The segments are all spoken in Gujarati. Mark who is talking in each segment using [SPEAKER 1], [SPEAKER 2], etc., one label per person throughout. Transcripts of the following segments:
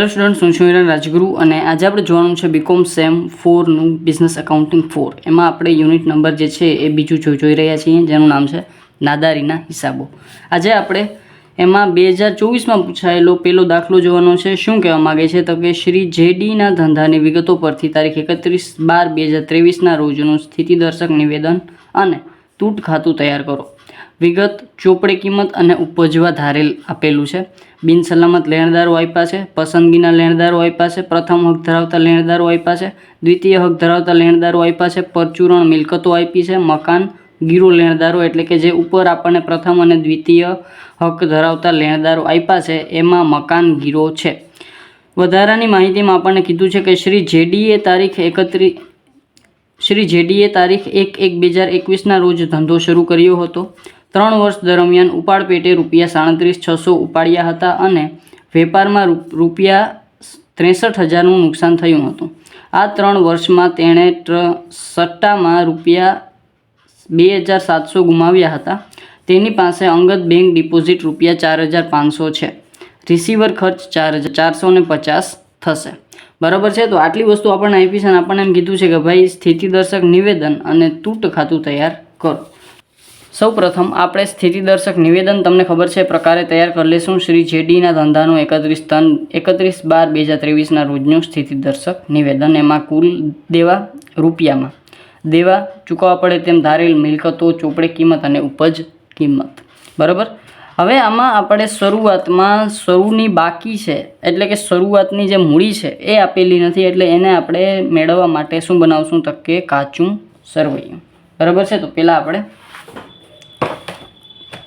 [SPEAKER 1] હેલો સ્ટુડન્ટ હું છું રાજગુરુ અને આજે આપણે જોવાનું છે બીકોમ સેમ ફોરનું બિઝનેસ એકાઉન્ટિંગ ફોર એમાં આપણે યુનિટ નંબર જે છે એ બીજું જો જોઈ રહ્યા છીએ જેનું નામ છે નાદારીના હિસાબો આજે આપણે એમાં બે હજાર ચોવીસમાં પૂછાયેલો પેલો દાખલો જોવાનો છે શું કહેવા માગે છે તો કે શ્રી જેડીના ધંધાની વિગતો પરથી તારીખ એકત્રીસ બાર બે હજાર ત્રેવીસના રોજનું સ્થિતિદર્શક નિવેદન અને તૂટ ખાતું તૈયાર કરો વિગત, ચોપડે કિંમત અને ઉપજવા ધારેલ આપેલું છે. બિનસલામત લેણદારો આપ્યા છે, પસંદગીના લેણદારો આપ્યા છે, પ્રથમ હક ધરાવતા લેણદારો આપ્યા છે, દ્વિતીય હક ધરાવતા લેણદારો આપ્યા છે, પરચુરણ મિલકતો આપી છે, મકાન, ગીરો લેણદારો એટલે કે જે ઉપર આપણને પ્રથમ અને દ્વિતીય હક ધરાવતા લેણદારો આપ્યા છે, એમાં મકાન, ગીરો છે. વધારાની માહિતીમાં આપણને કીધું છે કે શ્રી જેડીએ તારીખ એકત્રીસ શ્રી જેડીએ તારીખ એક એક બે હજાર એકવીસના રોજ ધંધો શરૂ કર્યો હતો. ત્રણ વર્ષ દરમિયાન ઉપાડ પેટે રૂપિયા સાડત્રીસ, છસો ઉપાડ્યા હતા અને વેપારમાં રૂપ- રૂપિયા ત્રેસઠ હજારનું નુકસાન થયું હતું. આ ત્રણ વર્ષમાં તેણે સટ્ટામાં રૂપિયા બે હજાર સાતસો ગુમાવ્યા હતા. તેની પાસે અંગત બેંક ડિપોઝિટ રૂપિયા ચાર હજાર પાંચસો છે. રિસીવર ખર્ચ ચાર હજાર, ચારસો ને પચાસ થશે. બરાબર છે? તો આટલી વસ્તુ આપણને આપી આપણને એમ કીધું છે કે ભાઈ સ્થિતિદર્શક નિવેદન અને તૂટ ખાતું તૈયાર કરો. સૌ પ્રથમ આપણે સ્થિતિદર્શક નિવેદન તમને ખબર છે, પ્રકારે તૈયાર કરી લેશું. શ્રી જેડીના ધંધાનું એકત્રીસ તન એકત્રીસ બાર બે હજાર ત્રેવીસના રોજનું સ્થિતિદર્શક નિવેદન. એમાં કુલ દેવા રૂપિયામાં. દેવા ચૂકવવા પડે તેમ ધારેલ મિલકતો, ચોપડે કિંમત અને ઉપજ કિંમત. બરાબર? હવે આમાં આપણે શરૂઆતમાં શરૂની બાકી છે, એટલે કે શરૂઆતની જે મૂડી છે, એ આપેલી નથી, એટલે એને આપણે મેળવવા માટે શું બનાવશું? તો કે કાચું સરવૈયું. બરાબર છે? તો પહેલાં આપણે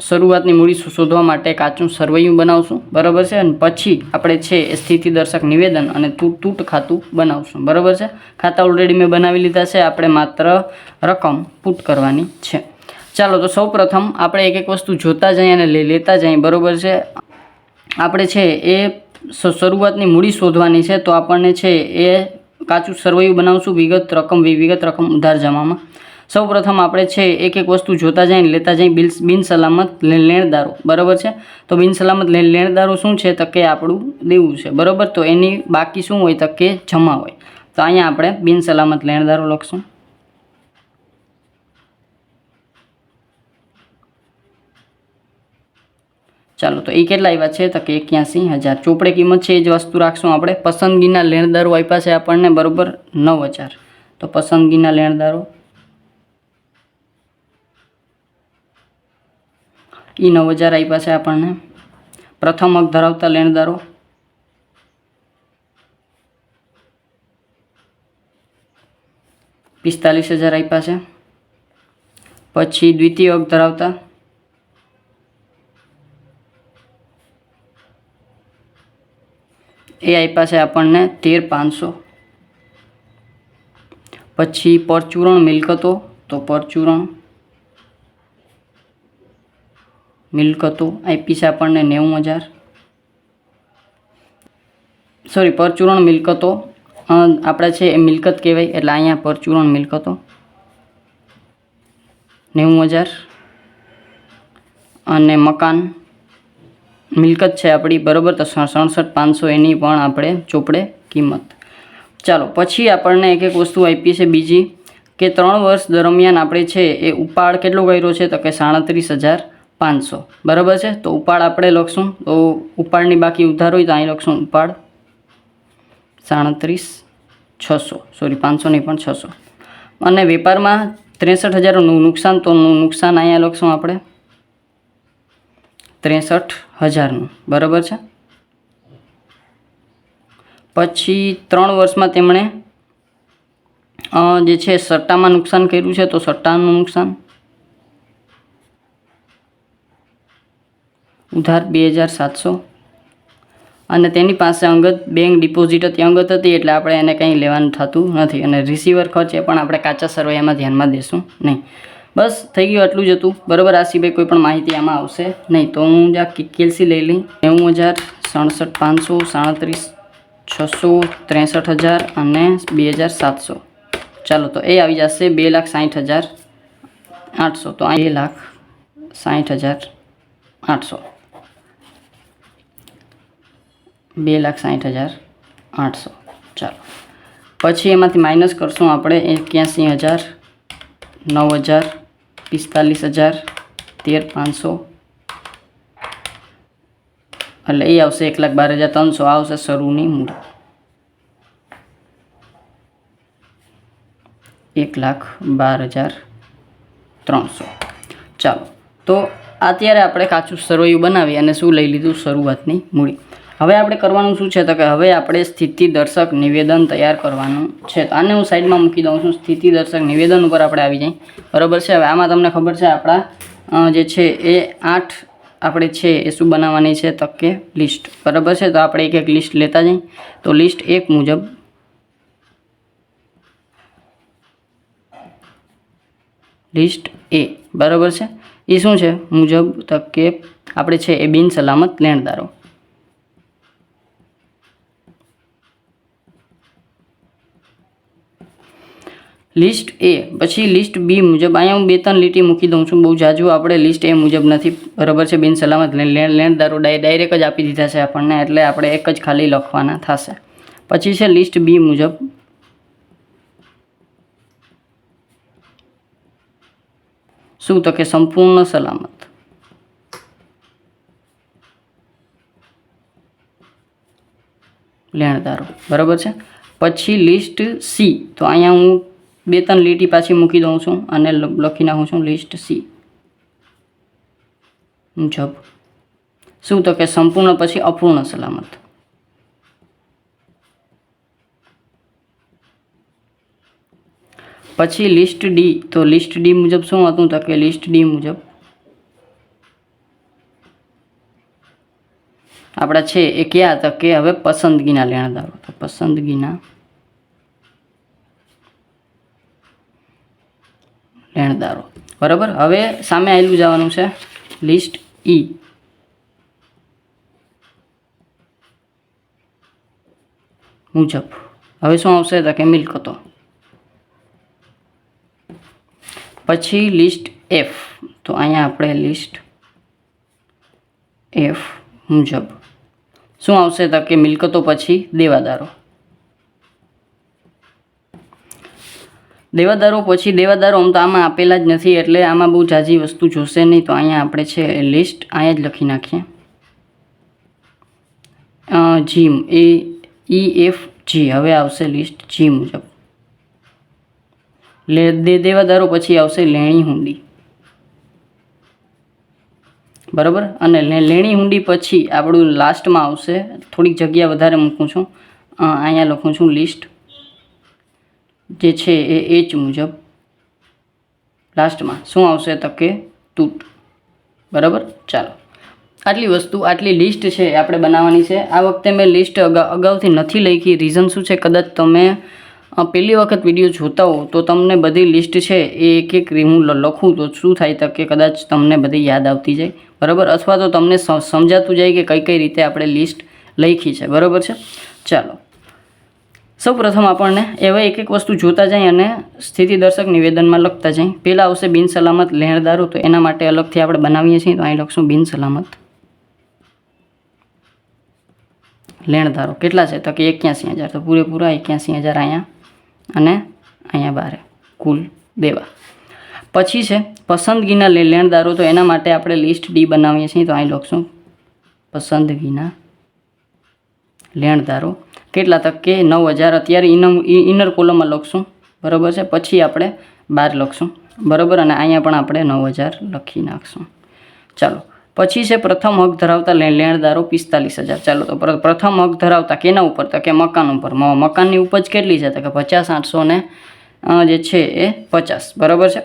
[SPEAKER 1] શરૂઆતની મૂડી શોધવા માટે કાચું સરવૈયું બનાવશું. બરાબર છે? અને પછી આપણે છે એ સ્થિતિદર્શક નિવેદન અને તૂટ તૂટ ખાતું બનાવશું. બરાબર છે? ખાતા ઓલરેડી મેં બનાવી લીધા છે. આપણે માત્ર રકમ પુટ કરવાની છે. ચાલો, તો સૌ પ્રથમ આપણે એક એક વસ્તુ જોતા જઈએ અને લઈ લેતા જઈએ. બરાબર છે? આપણે છે એ શરૂઆતની મૂડી શોધવાની છે. તો આપણને છે એ કાચું સરવૈયું બનાવશું. વિગત રકમ વિગત રકમ ઉધાર જમામાં. સૌ પ્રથમ આપણે છે એક એક વસ્તુ જોતા જઈને લેતા જઈ બિલ બિનસલામત લેણદારો. બરાબર છે? તો બિનસલામત લેણદારો શું છે? તો કે આપણું દેવું છે. બરાબર? તો એની બાકી શું હોય? તો કે જમા હોય. તો અહીંયા આપણે બિનસલામત લેણદારો લખશું. ચાલો, તો એ કેટલા આવ્યા છે? તો કે એક્યાસી હજાર. ચોપડે કિંમત છે એ જ વસ્તુ રાખશું આપણે. પસંદગીના લેણદારો આપ્યા છે આપણને, બરોબર? નવ હજાર. તો પસંદગીના લેણદારો એ નવ હજાર આપ્યા છે આપણને. પ્રથમ હક ધરાવતા લેણદારો. પિસ્તાલીસ હજાર આપ્યા છે. પછી દ્વિતીય હક ધરાવતા. એ આપ્યા છે આપણને તેર પાંચસો. પછી પરચુરણ મિલકતો, તો પરચુરણ. મિલકતો આપી છે આપણને નેવું હજાર. સોરી પરચુરણ મિલકતો આપણે છે એ મિલકત કહેવાય, એટલે અહીંયા પરચુરણ મિલકતો નેવું હજાર. અને મકાન મિલકત છે આપણી, બરાબર? તો સડસઠ પાંચસો એની પણ આપણે ચોપડે કિંમત. ચાલો, પછી આપણને એક એક વસ્તુ આપી છે બીજી, કે ત્રણ વર્ષ દરમિયાન આપણે છે એ ઉપાડ કેટલો કર્યો છે? તો કે સાડત્રીસ હજાર. પાંચસો. બરાબર છે? તો ઉપાડ આપણે લખશું. તો ઉપાડની બાકી ઉધાર હોય તો અહીં લખશું ઉપાડ. સાડત્રીસ, છસો. સોરી પાંચસો નહીં, પણ છસો. અને વેપારમાં ત્રેસઠ હજારનું નુકસાન, તો નુકસાન અહીંયા લખશું આપણે. ત્રેસઠ હજારનું. બરાબર છે? પછી ત્રણ વર્ષમાં તેમણે જે છે, સટ્ટામાં નુકસાન કર્યું છે, તો સટ્ટાનું નુકસાન. ઉધાર બે હજાર સાતસો. અને તેની પાસે અંગત બેંક ડિપોઝિટ હતી. અંગત હતી એટલે આપણે એને કંઈ લેવાનું થતું નથી. અને રિસીવર ખર્ચ એ પણ આપણે કાચા સરવૈયામાં ધ્યાનમાં દેશું નહીં. બસ, થઈ ગયું આટલું જ હતું. બરાબર આ સિવાય કોઈ પણ માહિતી આમાં આવશે નહીં. તો હું જ્યાં કેલ્સી લઈ લઈ. નેવું હજાર સડસઠ પાંચસો સાડત્રીસ, છસો ત્રેસઠ હજાર અને બે હજાર સાતસો. ચાલો, તો એ આવી જશે બે લાખ સાઠ હજાર આઠસો. તો આ બે લાખ સાઠ હજાર આઠસો. બે લાખ સાઠ હજાર આઠસો. ચાલો. પછી એમાંથી માઇનસ કરશું આપણે એક્યાસી હજાર, નવ હજાર, પિસ્તાલીસ હજાર, તેર પાંચસો. એટલે એ આવશે એક લાખ બાર હજાર ત્રણસો. આવશે શરૂની મૂડી એક લાખ બાર હજાર ત્રણસો. ચાલો. તો અત્યારે આપણે કાચું સરવૈયું બનાવી અને શું લઈ લીધું શરૂઆતની મૂડી. હવે આપણે કરવાનું શું છે? તો કે હવે આપણે સ્થિતિ દર્શક નિવેદન તૈયાર કરવાનું છે. તો આને હું સાઈડમાં મૂકી દઉં છું. સ્થિતિ દર્શક નિવેદન ઉપર આપણે આવી જઈએ. બરાબર છે? હવે આમાં તમને ખબર છે આપણા જે છે એ આઠ આપણે છે એ શું બનાવવાની છે? તો કે લિસ્ટ બરાબર છે? તો આપણે એક એક લિસ્ટ લેતા જઈએ. તો લિસ્ટ એક મુજબ લિસ્ટ એ. બરાબર છે? એ શું છે? મુજબ તો કે આપણે છે એ બિન સલામત લેણદારો. List A. પછી લિસ્ટ બી મુજબ અહીંયા હું બે ત્રણ લીટી મૂકી દઉં છું. બહુ જાજુ આપણે લિસ્ટ એ મુજબ નથી. બરાબર છે, બિન સલામત લેણદારો ડાય, ડાયરેક્ટ જ આપી દીધા છે આપણને, એટલે આપણે એક જ ખાલી લખવાના થશે. પછી છે લિસ્ટ બી મુજબ. શું તો કે સંપૂર્ણ સલામત. લેણદારો. બરાબર છે? પછી લિસ્ટ સી. તો અહીંયા હું બે ત્રણ લીટી પાછી મૂકી દઉં છું અને લખી નાખું છું લિસ્ટ સી. મુજબ શું તો કે સંપૂર્ણ પછી અપૂર્ણ સલામત. પછી લિસ્ટ ડી, તો લિસ્ટ ડી મુજબ શું હતું તો કે લિસ્ટ ડી મુજબ આપણા છે એ ક્યાં? હતા કે હવે પસંદગીના લેણદારો. તો પસંદગીના લેણદારો. બરાબર? હવે સામે આવેલું જવાનું છે લિસ્ટ ઈ. મુજબ. હવે શું આવશે? તો કે મિલકતો પછી લિસ્ટ એફ. તો અહીંયા આપણે લિસ્ટ એફ મુજબ. શું આવશે? તો કે મિલકતો પછી દેવાદારો. દેવાદારો પછી દેવાદારો આમ તો આમાં આપેલા જ નથી એટલે આમાં બહુ જાજી વસ્તુ જોશે નહીં તો અહીંયા આપણે છે લિસ્ટ અહીંયા જ લખી નાખીએ. જીમ એ ઈ એફ જી હવે આવશે લિસ્ટ જી મુજબ. લે દેવાદારો પછી આવશે લેણી હુંડી. બરાબર? અને લેણી હુંડી પછી આપણું લાસ્ટમાં આવશે. થોડીક જગ્યા વધારે મૂકું છું. અહીંયા લખું છું લિસ્ટ જે છે એ એચ મુજબ લાસ્ટમાં શું આવશે તો કે તૂટ. બરાબર? ચાલો. આટલી વસ્તુ, આટલી લિસ્ટ છે આપણે બનાવવાની છે. આ વખતે મેં લિસ્ટ અગા, અગાઉથી નથી લખી. રીઝન શું છે? કદાચ તમે પહેલી વખત વીડિયો જોતા હો, તો તમને બધી લિસ્ટ છે એ એક એક હું લખું તો શું થાય તો કે કદાચ તમને બધી યાદ આવતી જાય. બરાબર? અથવા તો તમને સમજાતું જાય કે કઈ કઈ રીતે આપણે લિસ્ટ લખી છે. બરાબર છે? ચાલો. સૌ પ્રથમ આપણને એવા એક એક વસ્તુ જોતા જાય અને સ્થિતિ દર્શક નિવેદનમાં લખતા જાય. પહેલાં આવશે બિન સલામત લેણદારો તો એના માટે અલગથી આપણે બનાવીએ છીએ. તો અહીં લખશું બિન સલામત લેણદારો કેટલા છે? તો કે એક્યાસી હજાર. તો પૂરેપૂરા એક્યાસી હજાર અહીંયા અને અહીંયા બારે. કુલ દેવા. પછી છે પસંદગીના લે- લેણદારો, તો એના માટે આપણે લિસ્ટ ડી બનાવીએ છીએ. તો અહીં લખશું પસંદગીના લેણદારો. કેટલા તક નવ હજાર. અત્યારે ઇનમ ઇનર કોલમમાં લખશું. બરાબર છે? પછી આપણે બાર લખશું. બરાબર? અને અહીંયા પણ આપણે નવ હજાર લખી નાખશું. ચાલો. પછી છે પ્રથમ હક ધરાવતા લેણદારો પિસ્તાલીસ હજાર. ચાલો, તો પ્રથમ હક ધરાવતા કેના ઉપર? તો કે મકાન ઉપર. મકાનની ઉપજ કેટલી છે? તો કે પચાસ આઠસો ને જે છે એ પચાસ. બરાબર છે?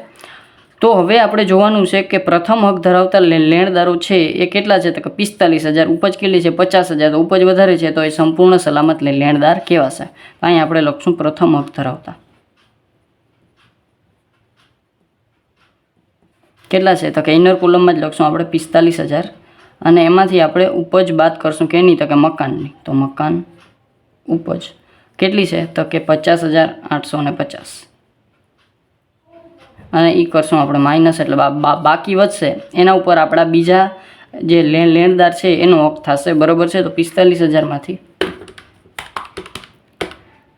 [SPEAKER 1] તો હવે આપણે જોવાનું છે કે પ્રથમ હક ધરાવતા લેણદારો છે એ કેટલા છે? તો કે પિસ્તાલીસ હજાર, ઉપજ કેટલી છે? પચાસ હજાર. તો ઉપજ વધારે છે, તો એ સંપૂર્ણ સલામત લેણદાર કેવા છે? તો અહીં આપણે લખશું પ્રથમ હક ધરાવતા. કેટલા છે? તો કે ઇનર કોલમમાં જ લખશું આપણે પિસ્તાલીસ હજાર. અને એમાંથી આપણે ઉપજ બાદ કરશું કેની તો કે મકાનની. તો મકાન, ઉપજ. કેટલી છે? તો કે પચાસ હજાર આઠસો ને પચાસ. અને એ કરશું આપણે માઇનસ એટલે બાકી વધશે. એના ઉપર આપણા બીજા જે લેણદાર છે, એનો હક થશે. બરોબર છે? તો પિસ્તાલીસ હજારમાંથી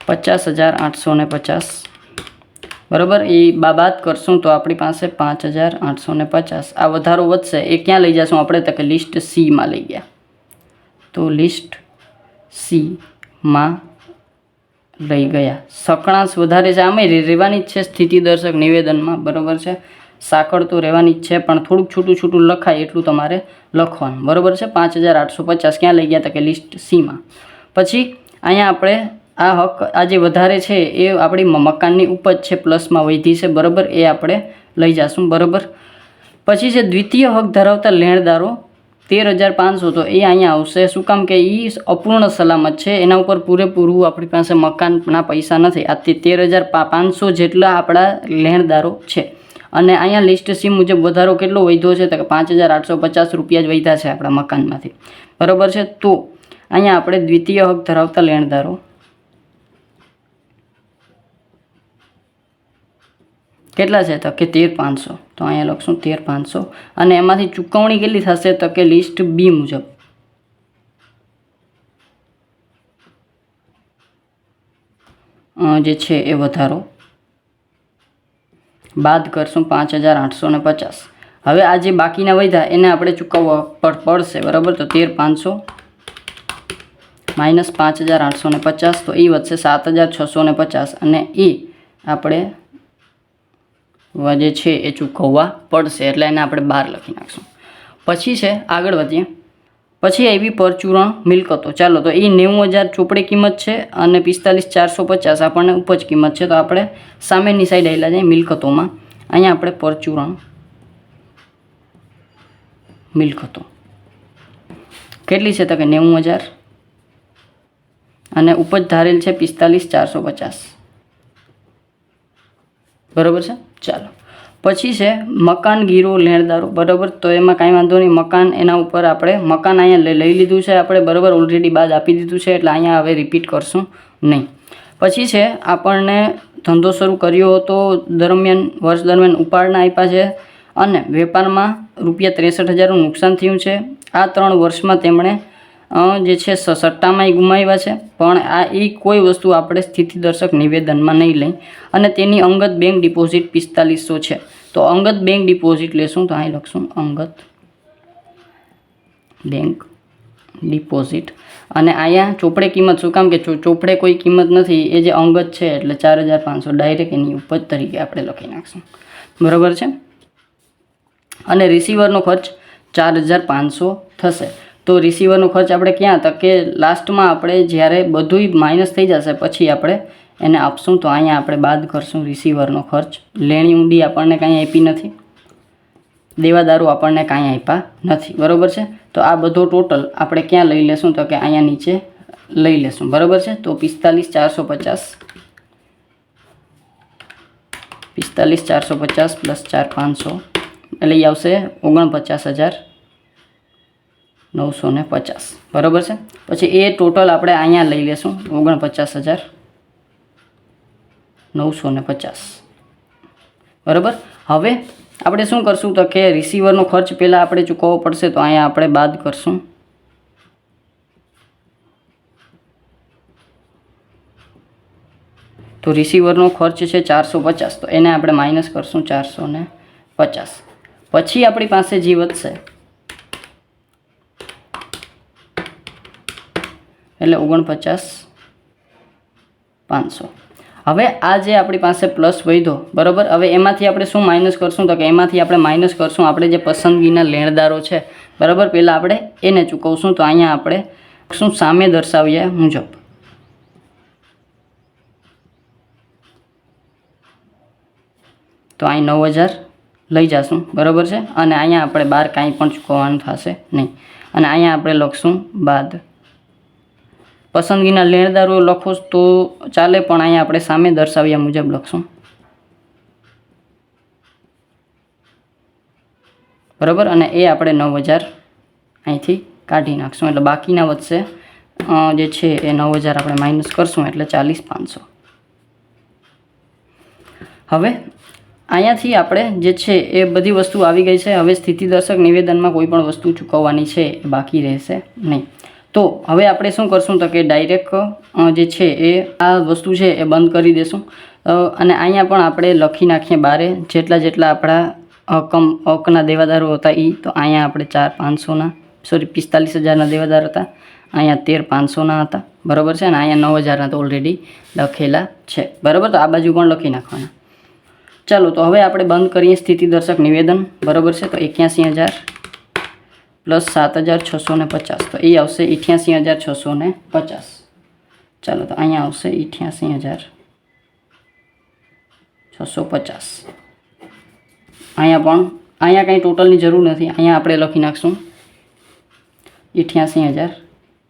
[SPEAKER 1] પચાસ હજાર આઠસો ને પચાસ. બરાબર? એ બાબાત કરશું તો આપણી પાસે પાંચ હજાર આઠસો ને પચાસ. આ વધારો વધશે. એ ક્યાં લઈ જશું? આપણે તો કે લિસ્ટ સીમાં લઈ ગયા. તો લિસ્ટ સીમાં લઈ ગયા. સકળાંશ વધારે છે. આમે રહેવાની જ છે સ્થિતિ દર્શક નિવેદનમાં. બરાબર છે? સાંકળ તો રહેવાની જ છે, પણ થોડુંક છૂટું છૂટું લખાય એટલું તમારે લખવાનું. બરાબર છે? પાંચ હજાર આઠસો પચાસ ક્યાં લઈ ગયા હતા કે લિસ્ટ સીમાં? પછી અહીંયા આપણે આ હક, આ જે વધારે છે એ આપણી મકાનની ઉપજ છે, પ્લસમાં વધી છે. બરાબર? એ આપણે લઈ જઈશું બરાબર? પછી છે દ્વિતીય હક ધરાવતા લેણદારો તેર હજાર પાંચસો. તો એ અહીંયા આવશે. શું કામ કે એ અપૂર્ણ સલામત છે. એના ઉપર પૂરેપૂરું આપણી પાસે મકાનના પૈસા નથી. આ તેર હજાર પાંચસો જેટલા આપણા લેણદારો છે. અને અહીંયા લિસ્ટ સી મુજબ વધારો કેટલો વધ્યો છે? તો કે પાંચ હજાર આઠસો પચાસ રૂપિયા જ વધ્યા છે આપણા મકાનમાંથી. બરાબર છે? તો અહીંયા આપણે દ્વિતીય હક ધરાવતા લેણદારો કેટલા છે તો કે તેર પાંચસો. તો અહીંયા લખશું તેર પાંચસો. અને એમાંથી ચૂકવણી કેટલી થશે તો કે લિસ્ટ બી મુજબ. જે છે એ વધારો. બાદ કરશું પાંચ હજાર આઠસો ને પચાસ. હવે આ જે બાકીના વધ્યા એને આપણે ચૂકવવા પડશે, બરાબર? તો તેર પાંચસો માઇનસ પાંચ હજાર આઠસો ને પચાસ, તો એ વધશે સાત હજાર છસો ને પચાસ. અને એ આપણે જે છે એ ચૂકવવા પડશે એટલે એને આપણે બહાર લખી નાખશું. પછી છે, આગળ વધીએ. પછી આવી પરચુરણ મિલકતો. ચાલો, તો એ નેવું હજાર ચોપડી કિંમત છે અને પિસ્તાલીસ ચારસો પચાસ આપણને ઉપજ કિંમત છે. તો આપણે સામેની સાઈડ આવેલા છે મિલકતોમાં. અહીંયા આપણે પરચુરણ મિલકતો. કેટલી છે તો કે નેવું હજાર. અને ઉપજ ધારેલ છે પિસ્તાલીસ ચારસો પચાસ. બરાબર છે? ચાલો. પછી છે, મકાન, ગીરો, લેણદારો. બરાબર? તો એમાં કાંઈ વાંધો નહીં. મકાન એના ઉપર આપણે, મકાન અહીંયા લઈ લીધું છે. આપણે બરાબર ઓલરેડી બાદ આપી દીધું છે, એટલે અહીંયા હવે રિપીટ કરશું નહીં. પછી છે, આપણને ધંધો શરૂ કર્યો હતો દરમિયાન, વર્ષ દરમિયાન ઉપાડના આપ્યા છે અને વેપારમાં રૂપિયા ત્રેસઠ હજારનું નુકસાન થયું છે. આ ત્રણ વર્ષમાં તેમણે જે છે સ- સટ્ટામાંય ગુમાવ્યા છે. પણ આ એ કોઈ વસ્તુ આપણે સ્થિતિદર્શક નિવેદનમાં નહીં લઈ. અને તેની અંગત બેંક ડિપોઝિટ પિસ્તાલીસો છે. તો અંગત બેંક ડિપોઝિટ લેશું તો અહીં લખશું અંગત બેંક ડિપોઝિટ. અને અહીંયા ચોપડે કિંમત શું? કામ કે ચોપડે કોઈ કિંમત નથી. એ જે અંગત છે એટલે ચાર હજાર પાંચસો ડાયરેક્ટ એની ઉપજ તરીકે આપણે લખી નાખશું. બરાબર છે? અને રિસીવરનો ખર્ચ ચાર હજાર પાંચસો થશે. તો રિસીવરનો ખર્ચ આપણે ક્યાં? હતા કે લાસ્ટમાં આપણે જ્યારે બધુંય માઇનસ થઈ જશે, પછી આપણે એને આપશું. તો અહીંયા આપણે બાદ કરશું રિસીવરનો ખર્ચ. લેણી ઊંડી આપણને કાંઈ આપી નથી. દેવાદારો આપણને કાંઈ આપ્યા નથી. બરાબર છે? તો આ બધો ટોટલ આપણે ક્યાં લઈ લેશું? તો કે અહીંયા નીચે લઈ લેશું. બરાબર છે? તો પિસ્તાલીસ ચારસો પચાસ. પિસ્તાલીસ ચારસો પચાસ પ્લસ ચાર પાંચસો. એટલે એ આવશે ઓગણપચાસ હજાર. નવસો ને પચાસ. બરાબર છે? પછી એ ટોટલ આપણે અહીંયા લઈ લેશું, ઓગણપચાસ હજાર. નવસો ને પચાસ. બરાબર? હવે આપણે શું કરશું તો કે રિસીવરનો ખર્ચ પહેલાં આપણે ચૂકવવો પડશે તો અહીંયા આપણે બાદ કરશું. તો રિસીવરનો ખર્ચ છે ચારસો પચાસ, તો એને આપણે માઇનસ કરશું ચારસો પચાસ. પછી આપણી પાસે જે વધશે એટલે ઓગણપચાસ પાંચસો. હવે આ જે આપણી પાસે પ્લસ વધ્યો, બરાબર? હવે એમાંથી આપણે શું માઇનસ કરશું? તો કે એમાંથી આપણે માઇનસ કરશું આપણે જે પસંદગીના લેણદારો છે, બરાબર? પહેલાં આપણે એને ચૂકવશું, તો અહીંયા આપણે શું સામે દર્શાવીએ મુજબ. તો અહીં નવ હજાર લઈ જશું, બરાબર છે? અને અહીંયા આપણે બહાર કાંઈ પણ ચૂકવવાનું થશે નહીં. અને અહીંયા આપણે લખશું બાદ. પસંદગીના લેણદારો લખો તો ચાલે, પણ અહીંયા આપણે સામે દર્શાવ્યા મુજબ લખશું. બરાબર? અને એ આપણે નવ હજાર અહીંથી કાઢી નાખશું. એટલે બાકીના વધશે. જે છે એ નવ હજાર આપણે માઇનસ કરશું, એટલે ચાલીસ પાંચસો. હવે અહીંયાથી આપણે જે છે એ બધી વસ્તુ આવી ગઈ છે. હવે સ્થિતિદર્શક નિવેદનમાં કોઈ પણ વસ્તુ ચૂકવવાની છે એ બાકી રહેશે નહીં. તો હવે આપણે શું કરશું તો કે ડાયરેક્ટ જે છે એ આ વસ્તુ છે એ બંધ કરી દેશું. અને અહીંયા પણ આપણે લખી નાખીએ બારે. જેટલા જેટલા આપણા અકમ અકના દેવાદારો હતા એ તો અહીંયા આપણે ચાર પાંચસોના સોરી પિસ્તાલીસ હજારના દેવાદાર હતા. અહીંયા તેર પાંચસોના હતા. બરાબર છે? અને અહીંયા નવ હજારના તો ઓલરેડી લખેલા છે. બરાબર? તો આ બાજુ પણ લખી નાખવાના. ચાલો, તો હવે આપણે બંધ કરીએ સ્થિતિ દર્શક નિવેદન. બરાબર છે? તો એક્યાસી હજાર પ્લસ સાત હજાર છસો ને પચાસ. તો એ આવશે અઠ્યાસી હજાર છસો ને પચાસ. ચાલો, તો અહીંયા આવશે અઠ્યાસી હજાર છસો પચાસ અહીંયા પણ, અહીંયા કંઈ ટોટલની જરૂર નથી. અહીંયા આપણે લખી નાખશું. અઠ્યાસી હજાર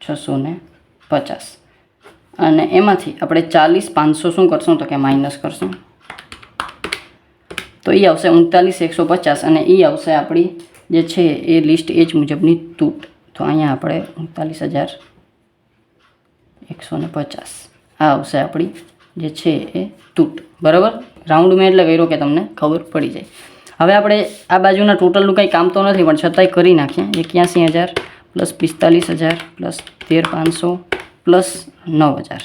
[SPEAKER 1] છસો ને પચાસ. અને એમાંથી આપણે ચાલીસ પાંચસો શું કરશું? તો કે માઇનસ કરશું. તો એ આવશે ઉનતાલીસ એકસો પચાસ અને એ આવશે આપણી જે છે એ લિસ્ટ એ જ મુજબની તૂટ. તો અહીંયા આપણે ઉનતાલીસ હજાર, એકસો ને પચાસ. આ આવશે આપણી જે છે એ તૂટ. બરાબર? રાઉન્ડ મેં એટલે કર્યો કે તમને ખબર પડી જાય. હવે આપણે આ બાજુના ટોટલનું કંઈ કામ તો નથી, પણ છતાંય કરી નાખીએ. એક્યાસી હજાર પ્લસ પિસ્તાલીસ હજાર પ્લસ તેર પાંચસો પ્લસ નવ હજાર.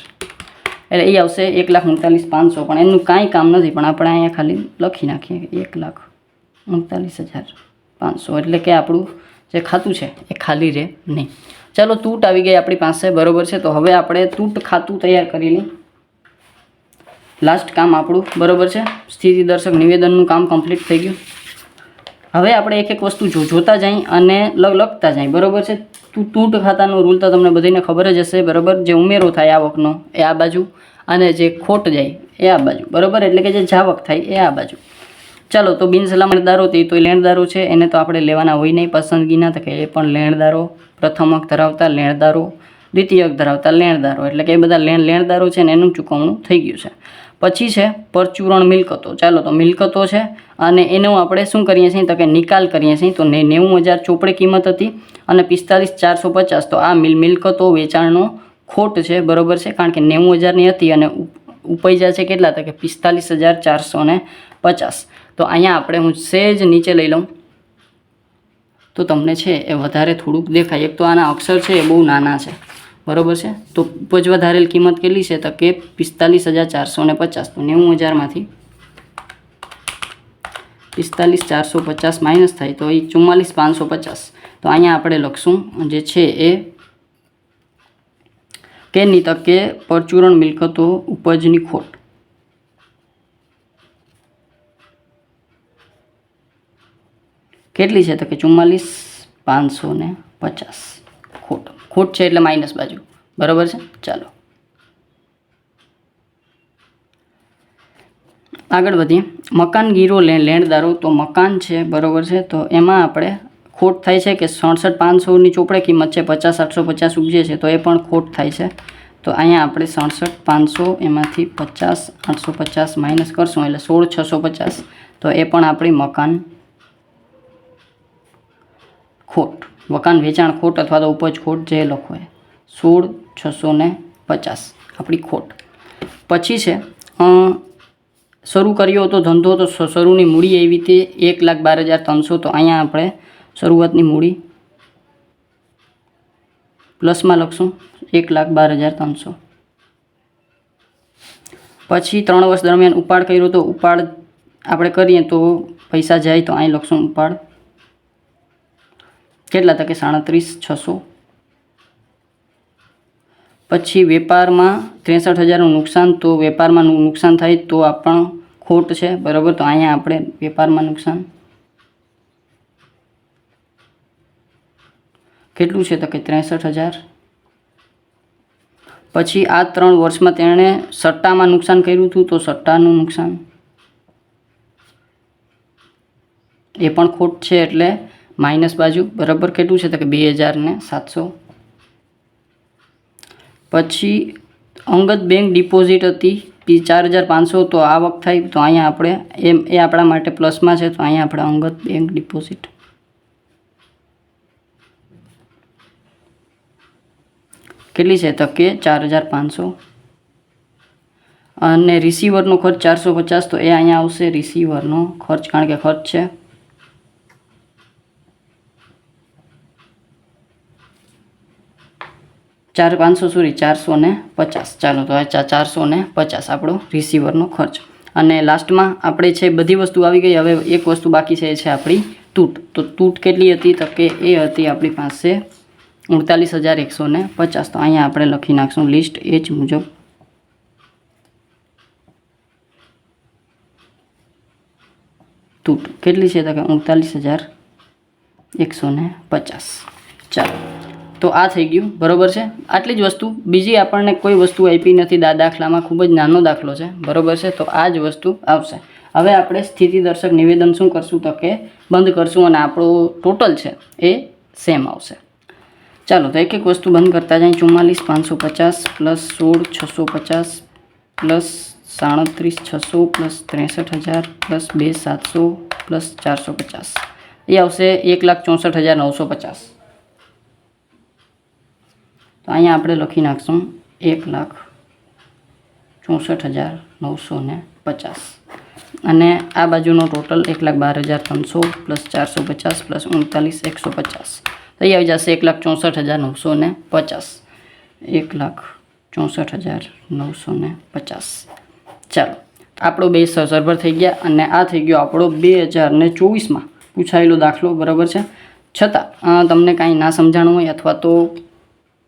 [SPEAKER 1] એટલે એ આવશે એક લાખ ઉનતાલીસ પાંચસો. પણ એનું કાંઈ કામ નથી, પણ આપણે અહીંયા ખાલી લખી નાખીએ એક લાખ ઉનતાલીસ હજાર. પાંચસો. એટલે કે આપણું જે ખાતું છે એ ખાલી રહે નહીં. ચાલો, તૂટ આવી ગઈ આપણી પાસે, બરોબર છે? તો હવે આપણે તૂટ ખાતું તૈયાર કરી લઈએ. લાસ્ટ કામ આપણું, બરોબર છે? સ્થિતિ દર્શક નિવેદનનું કામ કમ્પ્લીટ થઈ ગયું. હવે આપણે એક એક વસ્તુ જો, જોતા જઈ અને લખતા જઈ બરોબર છે? તું તૂટ ખાતાનો રૂલ તો તમને બધાને ખબર જ હશે, બરોબર? જે ઉમેરો થાય આવકનો, એ આ બાજુ અને જે ખોટ જાય, એ આ બાજુ, બરોબર? એટલે કે જે જાવક થાય, એ આ બાજુ. ચાલો, તો બિન સલામતદારો તે તો લેણદારો છે, એને તો આપણે લેવાના હોય નહીં. પસંદગીના તો કે એ પણ લેણદારો પ્રથમ અંક ધરાવતા લેણદારો દ્વિતીય અંક ધરાવતા લેણદારો એટલે કે એ બધા લેણ લેણદારો છે ને એનું ચૂકવણું થઈ ગયું છે. પછી છે, પરચુરણ મિલકતો. ચાલો, તો મિલકતો છે, અને એનો આપણે શું કરીએ છીએ? તો કે નિકાલ કરીએ છીએ. તો ને નેવું હજાર ચોપડે કિંમત હતી અને પિસ્તાલીસ ચારસો પચાસ. તો આ મિલ, મિલકતો વેચાણનો ખોટ છે, બરોબર છે? કારણ કે નેવું હજારની હતી અને ઉપ- ઉપૈજા છે કેટલા? હતા કે પિસ્તાલીસ હજાર ચારસો ને પચાસ. તો અહીંયા આપણે હું સેજ નીચે લઈ લઉં. તો તમને છે એ વધારે થોડુંક દેખાય. એક તો આના અક્ષર છે એ બહુ નાના છે. બરોબર છે? તો ઉપજ વધારેલ કિંમત કેટલી છે? તો કે પિસ્તાલીસ હજાર ચારસો ને પચાસ. તો નેવું હજારમાંથી પિસ્તાલીસ ચારસો પચાસ માઇનસ થાય તો એ ચુમ્માલીસ પાંચસો પચાસ. તો અહીંયા આપણે લખશું જે છે એ કેની તકે પરચુરણ મિલકતો ઉપજની ખોટ. કેટલી છે તો કે ચુમ્માલીસ, પાંચસો ને પચાસ. ખોટ ખોટ છે એટલે માઇનસ બાજુ. બરાબર છે? ચાલો. આગળ વધીએ. મકાન ગીરો લેણદારો, તો મકાન છે, બરાબર છે? તો એમાં આપણે ખોટ થાય છે કે સડસઠ પાંચસોની ચોપડે કિંમત છે પચાસ, આઠસો પચાસ ઉપજે છે, તો એ પણ ખોટ થાય છે. તો અહીંયા આપણે સડસઠ પાંચસો એમાંથી પચાસ, આઠસો પચાસ માઇનસ કરશું, એટલે સોળ, છસો પચાસ. તો એ પણ આપણી મકાન ખોટ. મકાન વેચાણ ખોટ અથવા તો ઉપજ ખોટ જે લખો સોળ, છસો ને પચાસ. આપણી ખોટ. પછી છે શરૂ કર્યો હતો ધંધો તો શરૂની મૂડી એવી રીતે એક લાખ બાર હજાર ત્રણસો. તો અહીંયા આપણે શરૂઆતની મૂડી પ્લસમાં લખશું, એક લાખ બાર હજાર ત્રણસો. પછી ત્રણ વર્ષ દરમિયાન ઉપાડ કર્યો તો ઉપાડ આપણે કરીએ તો પૈસા જાય તો અહીં લખશું ઉપાડ. કેટલા તકે? સાડત્રીસ, છસો. પછી વેપારમાં ત્રેસઠ હજારનું નુકસાન, તો વેપારમાં નુકસાન થાય તો આ પણ ખોટ છે, બરાબર? તો અહીંયા આપણે વેપારમાં નુકસાન. કેટલું છે તો કે ત્રેસઠ હજાર. પછી આ ત્રણ વર્ષમાં તેણે સટ્ટામાં નુકસાન કર્યું હતું, તો સટ્ટાનું નુકસાન. એ પણ ખોટ છે, એટલે માઇનસ બાજુ બરાબર કેટલું છે? તો કે બે હજાર ને સાતસો. પછી અંગત બેંક ડિપોઝિટ હતી, પી ચાર હજાર પાંચસો, તો આવક થાય, તો અહીંયા આપણે એમ, એ આપણા માટે પ્લસમાં છે, તો અહીંયા આપણે અંગત બેંક ડિપોઝિટ. કેટલી છે? તો કે ચાર હજાર પાંચસો. અને રિસીવરનો ખર્ચ ચારસો પચાસ, તો એ અહીંયા આવશે રિસીવરનો ખર્ચ, કારણ કે ખર્ચ છે. ચાર પાંચસો સોરી, ચારસો ને પચાસ. ચાલો, તો આ ચારસો ને પચાસ આપણો રિસીવરનો ખર્ચ. અને લાસ્ટમાં આપણે છે બધી વસ્તુ આવી ગઈ, હવે એક વસ્તુ બાકી છે, એ છે આપણી તૂટ. તો તૂટ કેટલી હતી? તો કે એ હતી આપણી પાસે ઉડતાલીસ હજાર એકસો ને પચાસ. તો અહીંયા આપણે લખી નાખશું લિસ્ટ એ જ મુજબ. તૂટ. કેટલી છે તો કે ઉડતાલીસ હજાર એકસો ને પચાસ. ચાલો. તો આ થઈ ગયું. બરોબર છે? આટલી જ વસ્તુ. બીજી આપણને કોઈ વસ્તુ આપી નથી. દાખલામાં ખૂબ જ નાનો દાખલો છે. બરોબર છે? તો આ જ વસ્તુ આવશે. હવે આપણે સ્થિતિ દર્શક નિવેદન શું કરશું તો કે બંધ કરશું અને આપણો ટોટલ છે એ સેમ આવશે. ચાલો, તો એક એક વસ્તુ બંધ કરતા જાય. ચુમ્માલીસ, પાંચસો પચાસ પ્લસ સોળ, છસો પચાસ પ્લસ સાડત્રીસ, છસો પ્લસ ત્રેસઠ હજાર પ્લસ બે, સાતસો પ્લસ ચારસો પચાસ. એ આવશે એક લાખ ચોસઠ હજાર નવસો પચાસ. તો અહીંયા આપણે લખી નાખશું એક લાખ ચોસઠ હજાર નવસો ને પચાસ. અને આ બાજુનો ટોટલ એક લાખ બાર હજાર ત્રણસો પ્લસ ચારસો પચાસ પ્લસ ઉનતાલીસ એકસો પચાસ. થઈ આવી જશે એક લાખ ચોસઠ હજાર નવસો ને પચાસ. એક લાખ ચોસઠ હજાર નવસો ને પચાસ. ચાલો આપણો બે સરભર થઈ ગયા અને આ થઈ ગયો આપણો બે હજાર ને ચોવીસમાં પૂછાયેલો દાખલો, બરાબર છે? છતાં તમને કાંઈ ના સમજાણું હોય અથવા તો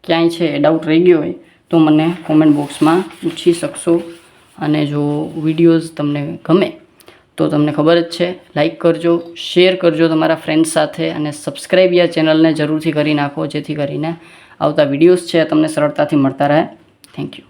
[SPEAKER 1] ક્યાંય છે ડાઉટ રહી ગયો હોય, તો મને કોમેન્ટ બોક્સમાં પૂછી શકશો. અને જો વિડીયોઝ તમને ગમે, તો તમને ખબર જ છે લાઈક કરજો શેર કરજો તમારા ફ્રેન્ડ્સ સાથે અને સબસ્ક્રાઈબ યા ચેનલને જરૂરથી કરી નાખો, જેથી કરીને આવતા વિડીયોઝ છે તમને સરળતાથી મળતા રહે. Thank you